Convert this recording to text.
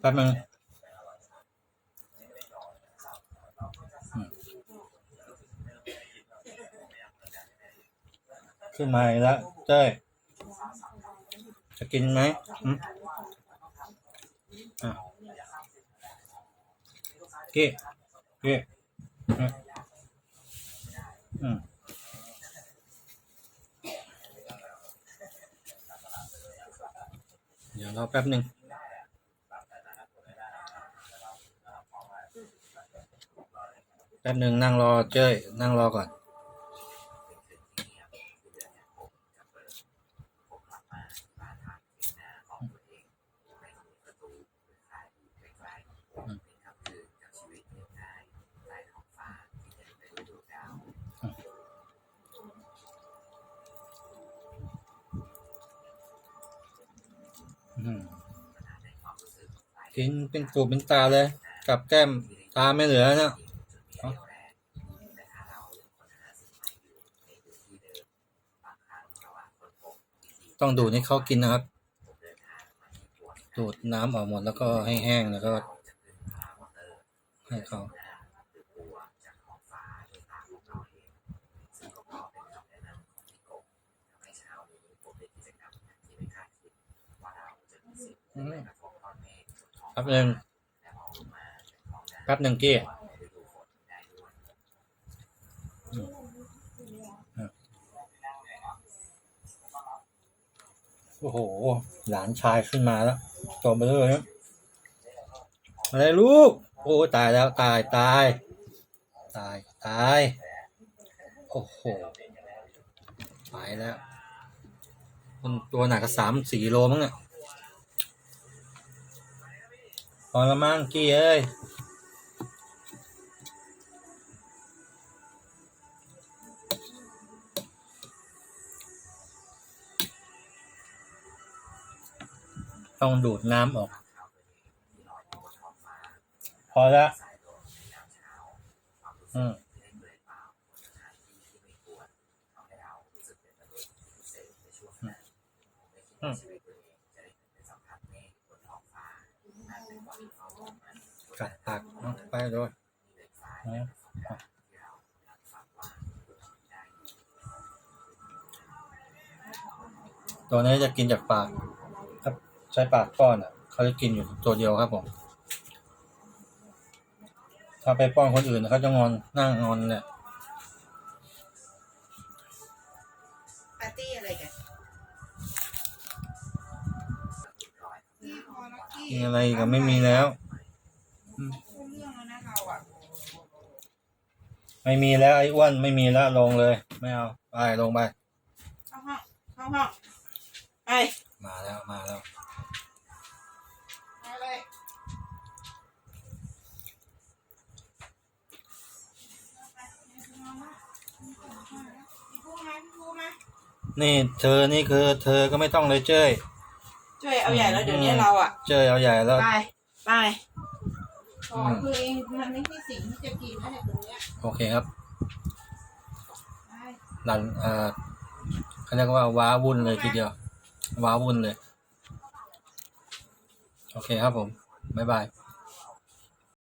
แป๊บนึงขึ้นมาอีกแล้วเจ้ยจะกินไหมอืมอะกี้กี้อืมอืมเดี๋ยวรอแป๊บหนึ่ง แป๊บหนึ่งนั่งรอเจ้ยนั่งรอก่อนอืมกินเป็นตูเป็นตาเลย กับแก้มตาไม่เหลือนะเอา ต้องดูดให้เขากินนะครับ ดูดน้ำออกหมดแล้วก็ให้แห้งแล้วก็ ให้เขาแป๊บหนึ่งแป๊บหนึ่งกี้อืมอะ โอ้โห หลานชายขึ้นมาแล้วตัวเบลอเนี่ยอะไรลูก โอ้ตายแล้วตายตาย ตายตาย โอ้โห ตายแล้ว มันตัวหนักก็สามสี่โลมั้งเนี่ยพอละมั้งกี้เอ้ย ต้องดูดน้ำออก พอละอืมอืมกัดปากเอาไปด้วยนะตัวนี้จะกินจากปาก ช้ปากป้อนอะ เขาจะกินอยู่ตัวเดียวครับผม ถ้าไปป้อนคนอื่นเขาจะงอนนั่งงอนเนี่ยปาร์ตี้อะไรกันนี่พอแล้วพี่มีอะไรอีก็ไม่มีแล้วรู้เรื่องแล้วนะเราอะไม่มีแล้วไอ้อ้วนไม่มีแล้วลงเลย ไม่เอาไปลงไปเข้าห้องเข้าห้องไป มาแล้วมาแล้ว นี่เธอนี่คือ เธอก็ไม่ต้องเลยเจ้ยช่วยเอาใหญ่แล้วเดี๋ยวนี้เราอะเจ้ยเอาใหญ่แล้วไปไปของตัวเองมันไม่ใช่สิ่งที่จะกินนะเนี่ยตรงเนี้ยโอเคครับไปหลันเอ่อเขาเรียกว่าว้าวุ่นเลยทีเดียว ว้าวุ่นเลย โอเคครับผม บ๊ายบาย